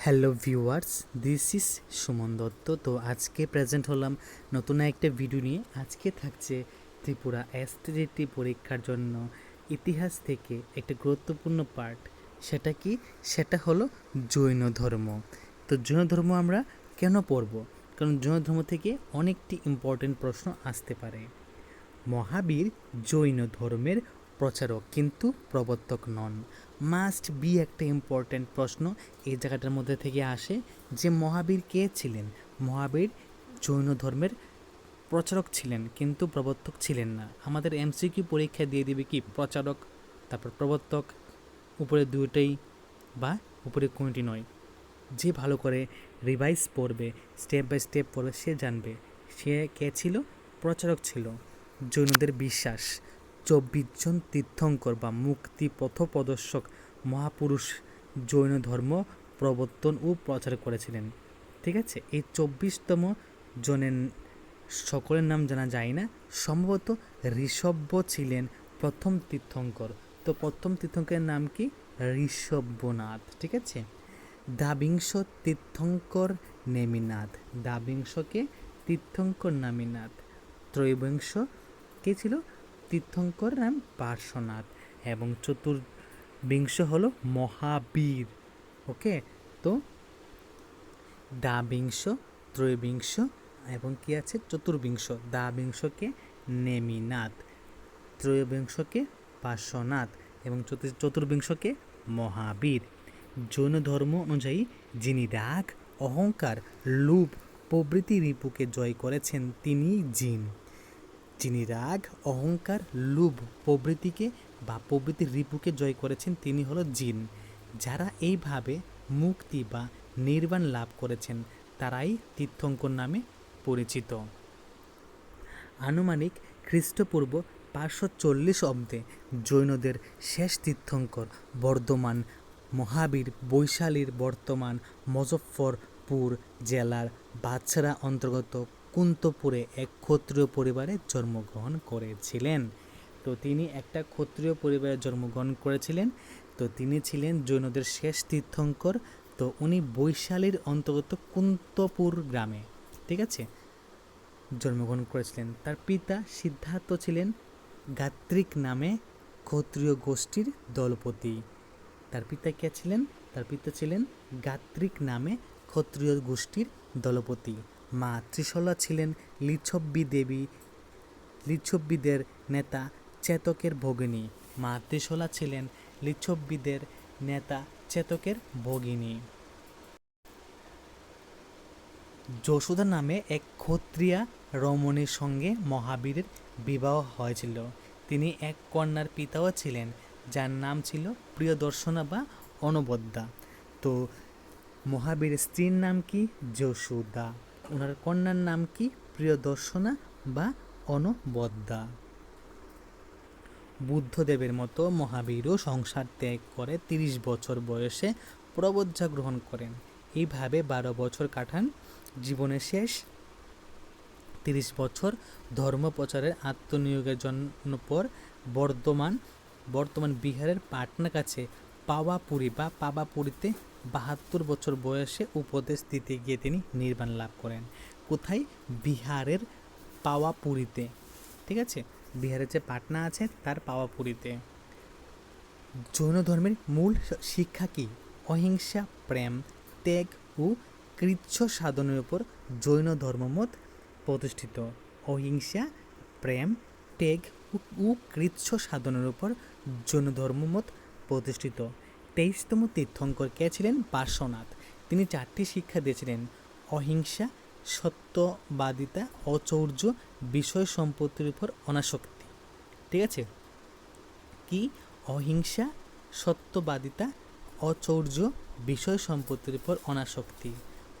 Hello viewers, this is Suman Dutta. তো আজকে present হলাম নতুন একটা ভিডিও নিয়ে। আজকে থাকছে ত্রিপুরা এসটিজিটি পরীক্ষার জন্য ইতিহাস থেকে একটা গুরুত্বপূর্ণ পার্ট। সেটা কি? সেটা হলো জৈন ধর্ম। তো জৈন ধর্ম আমরা কেন পড়ব? কারণ জৈন ধর্ম থেকে অনেকটি ইম্পর্টেন্ট প্রশ্ন আসতে পারে। মহাবীর জৈন ধর্মের প্রচারক, কিন্তু প্রবর্তক নন। মাস্ট বি একটা ইম্পর্ট্যান্ট প্রশ্ন এই জায়গাটার মধ্যে থেকে আসে যে মহাবীর কে ছিলেন? মহাবীর জৈন ধর্মের প্রচারক ছিলেন, কিন্তু প্রবর্তক ছিলেন না। আমাদের এমসিকিউ পরীক্ষা দিয়ে দিবে কি? প্রচারক, তারপর প্রবর্তক, উপরে দুইটাই বা উপরে কোনটি নয়। যে ভালো করে রিভাইজ পড়বে স্টেপ বাই স্টেপ পড়বে সে জানবে, সে কে ছিল? প্রচারক ছিল। জৈনদের বিশ্বাস। চব্বিশ জন তীর্থঙ্কর বা মুক্তি পথপ্রদর্শক মহাপুরুষ জৈন ধর্ম প্রবর্তন ও প্রচার করেছিলেন। ঠিক আছে? এই চব্বিশতম জনের সকলের নাম জানা যায় না। সম্ভবত ঋষভ্য ছিলেন প্রথম তীর্থঙ্কর। তো প্রথম তীর্থঙ্করের নাম কি? ঋষভ্যনাথ। ঠিক আছে? দাবিংশ তীর্থঙ্কর নেমিনাথ। দাবিংশকে তীর্থঙ্কর নামিনাথ। ত্রয়োবিংশ কে ছিল? তীর্থঙ্কর নাম পার্শ্বনাথ এবং চতুর্বিংশ হলো মহাবীর। ওকে? তো দাবিংশ ত্রয়োবিংশ এবং কি আছে? চতুর্বিংশ। দাবিংশকে নেমিনাথ ত্রয়োবিংশকে পার্শ্বনাথ এবং চতু- চতুর্বিংশকে মহাবীর। জৈন ধর্ম অনুযায়ী যিনি রাগ, অহংকার, লোভ প্রভৃতি রিপুকে জয় করেছেন তিনি জিন। যিনি রাগ, অহংকার, লোভ প্রভৃতিকে বা প্রভৃতির রিপুকে জয় করেছেন তিনি হলো জিন। যারা এইভাবে মুক্তি বা নির্বাণ লাভ করেছেন, তারাই তীর্থঙ্কর নামে পরিচিত। আনুমানিক খ্রিস্টপূর্ব পাঁচশো চল্লিশ অব্দে জৈনদের শেষ তীর্থঙ্কর বর্ধমান মহাবীর বৈশালীর বর্তমান মজফ্ফরপুর জেলার বাচ্চারা অন্তর্গত কুন্তপুরে এক ক্ষত্রিয় পরিবারে জন্মগ্রহণ করেছিলেন। তো তিনি একটা ক্ষত্রিয় পরিবারে জন্মগ্রহণ করেছিলেন। তো তিনি ছিলেন জৈনদের শেষ তীর্থঙ্কর। তো উনি বৈশালীর অন্তর্গত কুন্তপুর গ্রামে, ঠিক আছে, জন্মগ্রহণ করেছিলেন। তার পিতা সিদ্ধার্থ ছিলেন গাত্রিক নামে ক্ষত্রিয় গোষ্ঠীর দলপতি। তার পিতা কে ছিলেন? তার পিতা ছিলেন গাত্রিক নামে ক্ষত্রিয় গোষ্ঠীর দলপতি। মা ত্রিশলা ছিলেন লিচ্ছব্বী দেবী, লিচ্ছব্বীদের নেতা চেতকের ভগিনী। মা ত্রিশলা ছিলেন লিচ্ছব্বীদের নেতা চেতকের ভগিনী। যশোদা নামে এক ক্ষত্রিয়া রমণীর সঙ্গে মহাবীরের বিবাহ হয়েছিল। তিনি এক কন্যার পিতাও ছিলেন, যার নাম ছিল প্রিয়দর্শনা বা অনবদ্যা। তো মহাবীরের স্ত্রীর নাম কি? যশোদা। ওনার কন্যার নাম কি? প্রিয়দর্শনা বা অনবদ্যা। বুদ্ধদেবের মতো মহাবীরও সংসার ত্যাগ করে তিরিশ বছর বয়সে প্রবজ্জা গ্রহণ করেন। এইভাবে বারো বছর কাটান। জীবনের শেষ তিরিশ বছর ধর্ম প্রচারের আত্মনিয়োগের জন্য পর বর্ধমান বর্তমান বিহারের পাটনা কাছে পাওয়াপুরি বা পাবাপুরিতে বাহাত্তর বছর বয়সে উপদেশ দিতে গিয়ে তিনি নির্বাণ লাভ করেন। কোথায়? বিহারের পাওয়াপুরিতে। ঠিক আছে? বিহারের যে পাটনা আছে, তার পাওয়াপুরিতে। জৈন ধর্মের মূল শিক্ষা কি? অহিংসা, প্রেম, ত্যাগ ও কৃচ্ছ সাধনের উপর জৈন ধর্মমত প্রতিষ্ঠিত। অহিংসা, প্রেম, ত্যাগ ও- কৃচ্ছ সাধনের উপর জৈন ধর্মমত প্রতিষ্ঠিত। তেইশতম তীর্থঙ্কর কে ছিলেন? পার্শ্বনাথ। তিনি চারটি শিক্ষা দিয়েছিলেন। অহিংসা, সত্যবাদিতা, অচৌর্য, বিষয় সম্পত্তির উপর অনাসক্তি। ঠিক আছে? কি? অহিংসা, সত্যবাদিতা, অচৌর্য, বিষয় সম্পত্তির উপর অনাসক্তি।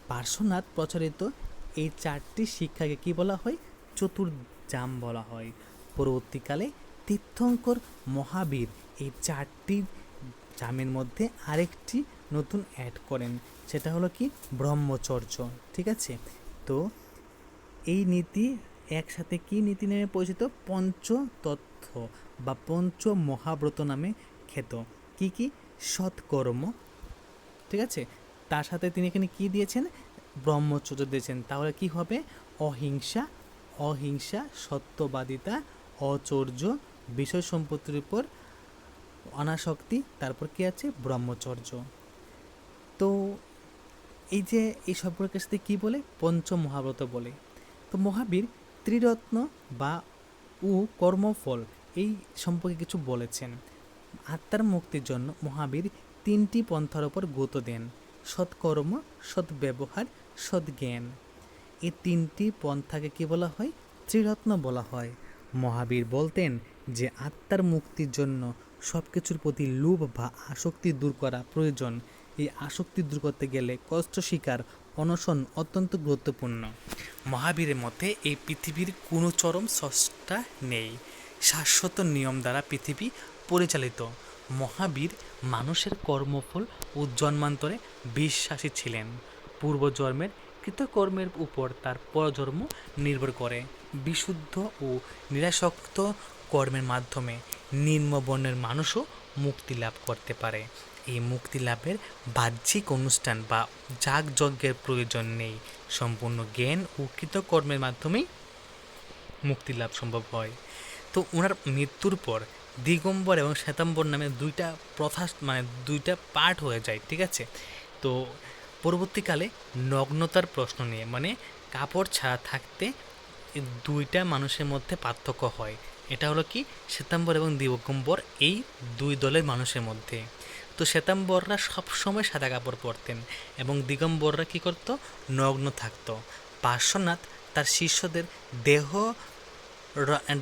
পার্শ্বনাথ প্রচারিত এই চারটি শিক্ষাকে কি বলা হয়? চতুর্জাম বলা হয়। পরবর্তীকালে তীর্থঙ্কর মহাবীর এই চারটি জামের মধ্যে আরেকটি নতুন অ্যাড করেন, সেটা হলো কি? ব্রহ্মচর্য, ঠিক আছে? তো এই নীতি একসাথে কি নীতি নামে পরিচিত? পঞ্চতত্ত্ব বা পঞ্চ মহাব্রত নামে খ্যাত। কি কি? সৎকর্ম, ঠিক আছে? তার সাথে তিনি এখানে কি দিয়েছেন? ব্রহ্মচর্য দিয়েছেন। তাহলে কি হবে? অহিংসা অহিংসা, সত্যবাদিতা, অচর্য, বিষয় সম্পত্তির উপর অনাসক্তি, তারপর কি আছে? ব্রহ্মচর্য। তো এই যে এই সম্পর্কের সাথে কী বলে? পঞ্চ মহাব্রত বলে। তো মহাবীর ত্রিরত্ন বা উ কর্মফল এই সম্পর্কে কিছু বলেছেন। আত্মার মুক্তির জন্য মহাবীর তিনটি পন্থার ওপর গুরুত্ব দেন। সৎকর্ম সৎ ব্যবহার সৎ জ্ঞান এই তিনটি পন্থাকে কি বলা হয়? ত্রিরত্ন বলা হয়। মহাবীর বলতেন যে আত্মার মুক্তির জন্য সব কিছুর প্রতি লোভ বা আসক্তি দূর করা প্রয়োজন। এই আসক্তি দূর করতে গেলে কষ্ট শিকার, অনশন অত্যন্ত গুরুত্বপূর্ণ। মহাবীরের মতে এই পৃথিবীর কোনো চরম স্রষ্টা নেই। শাশ্বত নিয়ম দ্বারা পৃথিবী পরিচালিত। মহাবীর মানুষের কর্মফল ও জন্মান্তরে বিশ্বাসী ছিলেন। পূর্বজন্মের কৃতকর্মের উপর তার পরজন্ম নির্ভর করে। বিশুদ্ধ ও নিরাসক্ত কর্মের মাধ্যমে নিম্নবর্ণের মানুষও মুক্তি লাভ করতে পারে। এই মুক্তি লাভের বাহ্যিক অনুষ্ঠান বা যাগযজ্ঞের প্রয়োজন নেই। সম্পূর্ণ জ্ঞান ও কৃতকর্মের মাধ্যমেই মুক্তি লাভ সম্ভব হয়। তো ওনার মৃত্যুর পর দিগম্বর এবং শ্বেতাম্বর নামে দুইটা প্রথা মানে দুইটা পার্ট হয়ে যায়, ঠিক আছে? তো পরবর্তীকালে নগ্নতার প্রশ্ন নিয়ে মানে কাপড় ছাড়া থাকতে দুইটা মানুষের মধ্যে পার্থক্য হয়। এটা হলো কি? শ্বেতাম্বর এবং দিগম্বর এই দুই দলের মানুষের মধ্যে। তো শ্বেতাম্বররা সবসময় সাদা কাপড় পরতেন এবং দিগম্বররা কী করতো? নগ্ন থাকতো। পার্শ্বনাথ তার শিষ্যদের দেহ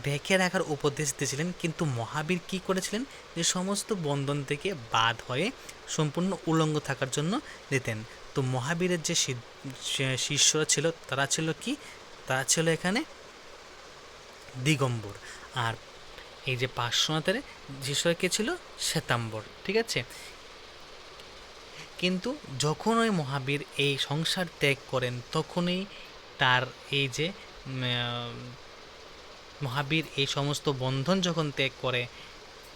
ঢেকে রাখার উপদেশ দিয়েছিলেন, কিন্তু মহাবীর কি করেছিলেন? যে সমস্ত বন্ধন থেকে বাদ হয়ে সম্পূর্ণ উলঙ্গ থাকার জন্য দিতেন তো মহাবীরের যে শিষ্যরা ছিল, তারা ছিল কি? তারা ছিল এখানে দিগম্বর। আর এই যে পার্শ্বনাথের শিষ্যরা কে ছিল? শ্বেতাম্বর, ঠিক আছে? কিন্তু যখন ওই মহাবীর এই সংসার ত্যাগ করেন, তখনই তার এই যে মহাবীর এই সমস্ত বন্ধন যখন ত্যাগ করে,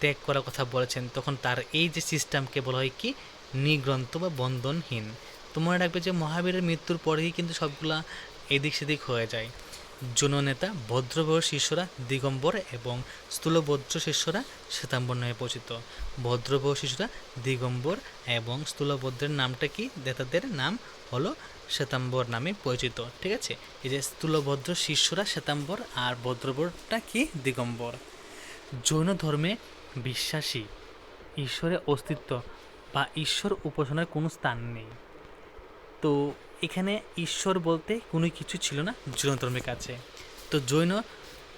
ত্যাগ করার কথা বলেছেন, তখন তার এই যে সিস্টেমকে বলা হয় কি? নিগ্রন্থ বা বন্ধনহীন। তো মনে রাখবে যে মহাবীরের মৃত্যুর পরেই কিন্তু সবগুলা এদিক সেদিক হয়ে যায়। জননেতা ভদ্রবর শিষ্যরা দিগম্বর এবং স্থূলভদ্র শিষ্যরা শ্বেতাম্বর নামে পরিচিত। ভদ্রবহ শিষ্যরা দিগম্বর এবং স্থূলভদ্রের নামটা কি? নেতাদের নাম হলো শ্বেতাম্বর নামে পরিচিত, ঠিক আছে? এই যে স্থূলভদ্র শিষ্যরা শ্বেতাম্বর আর ভদ্রবরটা কি? দিগম্বর। জৈন ধর্মে বিশ্বাসী, ঈশ্বরের অস্তিত্ব বা ঈশ্বর উপাসনার কোনো স্থান নেই। তো এখানে ঈশ্বর বলতে কোনো কিছু ছিল না জৈন ধর্মের কাছে। তো জৈন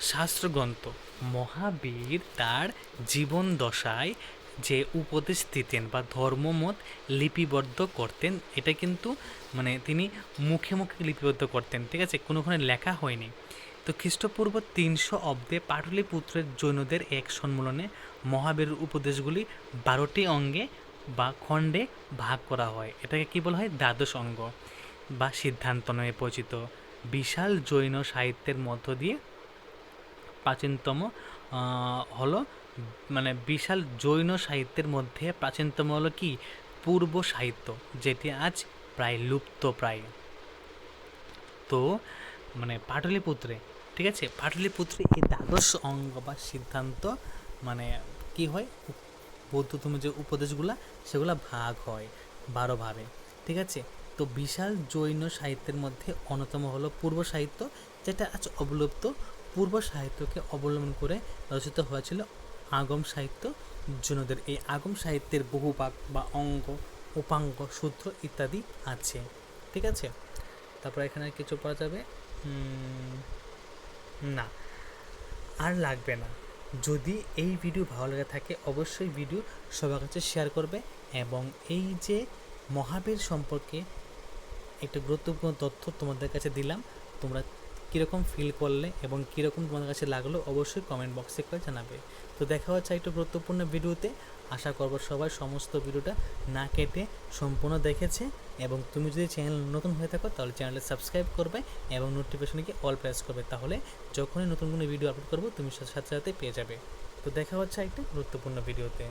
শাস্ত্রগ্রন্থ মহাবীর তার জীবন দশায় যে উপদেশ দিতেন বা ধর্মমত লিপিবদ্ধ করতেন, এটা কিন্তু মানে তিনি মুখে মুখে লিপিবদ্ধ করতেন, ঠিক আছে? কোনোখানে লেখা হয়নি। তো খ্রিস্টপূর্ব তিনশো অব্দে পাটলিপুত্রের জৈনদের এক সম্মেলনে মহাবীরের উপদেশগুলি বারোটি অঙ্গে বা খণ্ডে ভাগ করা হয়। এটাকে কী বলা হয়? দ্বাদশ অঙ্গ। বা সিদ্ধান্ত নামে পরিচিত বিশাল জৈন সাহিত্যের মধ্য দিয়ে প্রাচীনতম হলো মানে বিশাল জৈন সাহিত্যের মধ্যে প্রাচীনতম হলো কি? পূর্ব সাহিত্য, যেটি আজ প্রায় লুপ্ত প্রায় তো মানে পাটলিপুত্রে, ঠিক আছে? পাটলিপুত্রে এই দ্বাদশ অঙ্গ বা সিদ্ধান্ত মানে কি হয়? বৌদ্ধতম যে উপদেশগুলা, সেগুলা ভাগ হয় বারো ভাবে, ঠিক আছে? তো বিশাল জৈন সাহিত্যের মধ্যে অন্যতম হলো পূর্ব সাহিত্য, যেটা আজ অবলুপ্ত। পূর্ব সাহিত্যকে অবলম্বন করে রচিত হয়েছিল আগম সাহিত্য, জৈনদের। এই আগম সাহিত্যের বহু ভাগ বা অঙ্গ, উপাঙ্গ, সূত্র ইত্যাদি আছে। ঠিক আছে? তারপর এখানে কিছু পড়া যাবে? না। আর লাগবে না। যদি এই ভিডিও ভালো লেগে থাকে, অবশ্যই ভিডিও সবার কাছে শেয়ার করবে এবং এই যে মহাবীর সম্পর্কে একটা গুরুত্বপূর্ণ তথ্য তোমাদের কাছে দিলাম। তোমরা কীরকম ফিল করলে এবং কীরকম তোমাদের কাছে লাগল অবশ্যই কমেন্ট বক্সে করে জানাবে। তো দেখা হচ্ছে একটা গুরুত্বপূর্ণ ভিডিওতে। আশা করব সবাই সমস্ত ভিডিওটা না কেটে সম্পূর্ণ দেখেছে এবং তুমি যদি চ্যানেল নতুন হয়ে থাকো তাহলে চ্যানেলে সাবস্ক্রাইব করবে এবং নোটিফিকেশনকে অল প্রেস করবে। তাহলে যখনই নতুন কোনো ভিডিও আপলোড করব, তুমি সাথে সাথে পেয়ে যাবে। তো দেখা হচ্ছে একটা গুরুত্বপূর্ণ ভিডিওতে।